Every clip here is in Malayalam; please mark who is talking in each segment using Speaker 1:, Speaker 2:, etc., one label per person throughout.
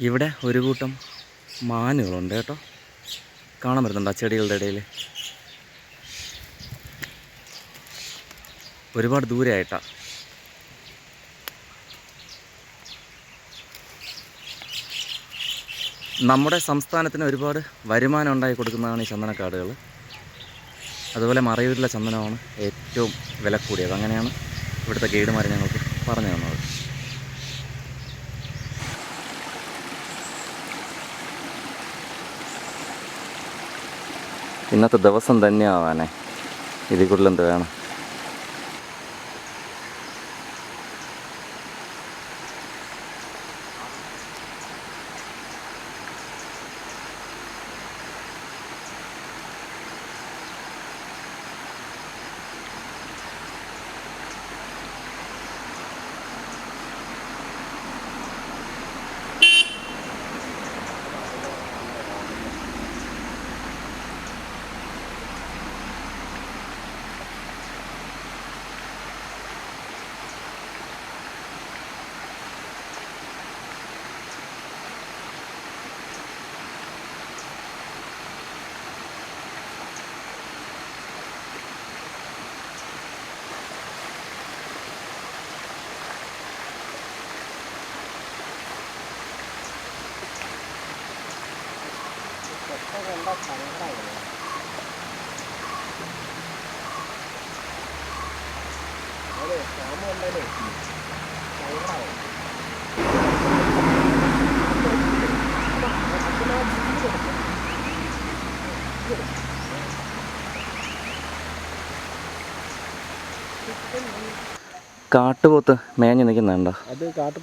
Speaker 1: ഇവിടെ ഒരു കൂട്ടം മാനുകളുണ്ട് കേട്ടോ. കാണാൻ പറ്റുന്നുണ്ട് ആ ചെടികളുടെ ഇടയിൽ? ഒരുപാട് ദൂരെയായിട്ടാ. നമ്മുടെ സംസ്ഥാനത്തിന് ഒരുപാട് വരുമാനം ഉണ്ടാക്കി കൊടുക്കുന്നതാണ് ഈ ചന്ദനക്കാടുകൾ. അതുപോലെ മറയൂരിലെ ചന്ദനമാണ് ഏറ്റവും വില കൂടിയത് അങ്ങനെയാണ് ഇവിടുത്തെ ഗൈഡുമാർ ഞങ്ങൾക്ക് പറഞ്ഞു തന്നത്. ഇന്നത്തെ ദിവസം തന്നെയാവാനേ ഇതിൽ കൂടുതൽ വേണം? കാട്ടുപോത്ത് മേഞ്ഞ് നിൽക്കുന്നുണ്ടോ?
Speaker 2: അത് കാട്ട്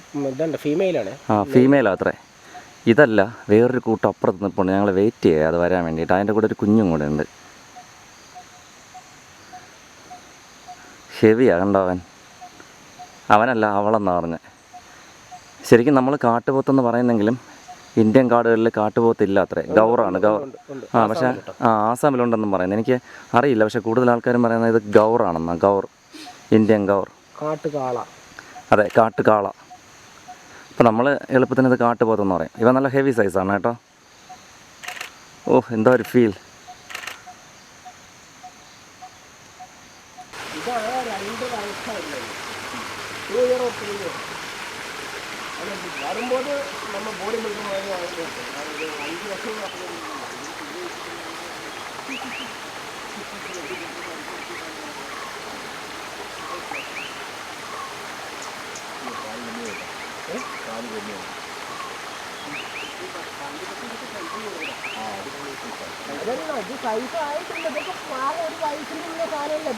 Speaker 2: ഫീമെയിലാണ്
Speaker 1: ആ ഫീമെയിൽ അത്രേ. ഇതല്ല വേറൊരു കൂട്ടം അപ്പുറത്ത് നിൽപ്പുണ്ട് ഞങ്ങൾ വെയിറ്റ് ചെയ്യുക അത് വരാൻ വേണ്ടിയിട്ട്. അതിന്റെ കൂടെ ഒരു കുഞ്ഞും കൂടെ ഉണ്ട്. ഹെവിയാ കണ്ടോ അവൻ? അവനല്ല അവളെന്നാ പറഞ്ഞത് ശരിക്കും നമ്മൾ കാട്ടുപോത്തെന്ന് പറയുന്നെങ്കിലും ഇന്ത്യൻ കാടുകളിൽ കാട്ടുപോത്തില്ല അത്രേ. ഗൗറാണ് ഗൗർ. ആ പക്ഷേ ആ ആസാമിലുണ്ടെന്നും പറയുന്നത് എനിക്ക് അറിയില്ല പക്ഷേ കൂടുതൽ ആൾക്കാരും പറയുന്നത് ഇത് ഗൗറാണെന്നാണ് ഗൗർ. ഇന്ത്യൻ ഗൗർ.
Speaker 2: കാട്ടുകാള.
Speaker 1: അതെ കാട്ടുകാള. അപ്പം നമ്മൾ എളുപ്പത്തിന് ഇത് കാട്ടുപോത്തെന്ന് പറയും. ഇവ നല്ല ഹെവി സൈസാണ് കേട്ടോ. ഓ എന്താ ഒരു ഫീൽ
Speaker 2: വരുമ്പോൾ നമ്മൾ ബോഡി വർഷം അതല്ല ഇത് സൈസ് ആയിട്ടുണ്ട്. ഇതൊക്കെ പാകം ഒരു വയസ്സിനുള്ള സാധനമല്ല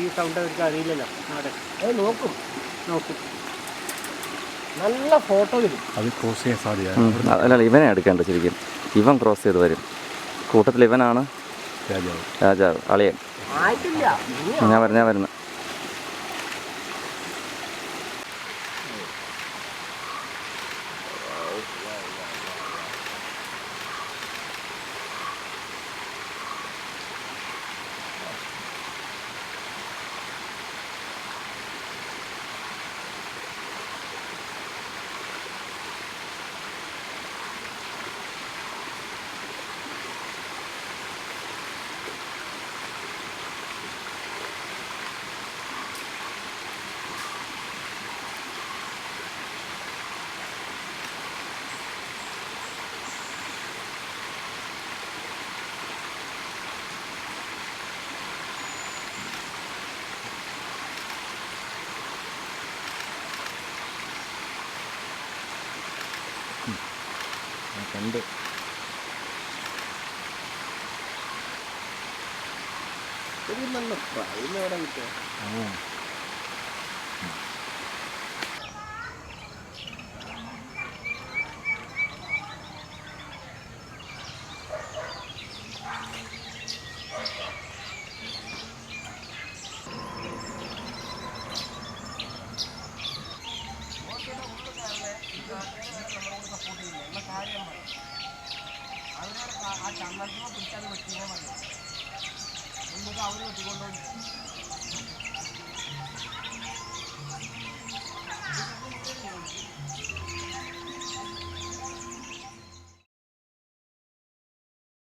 Speaker 2: ഈ സൗണ്ട് അവർക്ക് അറിയില്ലല്ലോ. അവിടെ അത് നോക്കും. നോക്കും. നല്ല ഫോട്ടോ വരും
Speaker 3: അത് ക്രോസ് ചെയ്യാൻ സാധ്യത.
Speaker 1: അല്ല അല്ലല്ല ഇവനെ എടുക്കേണ്ട ശരിക്കും. ഇവൻ ക്രോസ് ചെയ്ത് വരും. കൂട്ടത്തിൽ ഇവനാണ്
Speaker 3: രാജാവ്.
Speaker 1: രാജാവ് അളിയൻ. ഞാൻ പറഞ്ഞാ
Speaker 3: കണ്ട്
Speaker 2: ഒരു നല്ല പ്രായം എവിടെ കിട്ടുക
Speaker 3: ആ.
Speaker 2: ആ ചന്ദനത്തിനെ പിടിച്ചാൽ വെട്ടിയാൽ മതി എന്നിട്ട് അവർ വെട്ടിക്കൊണ്ടുപോയി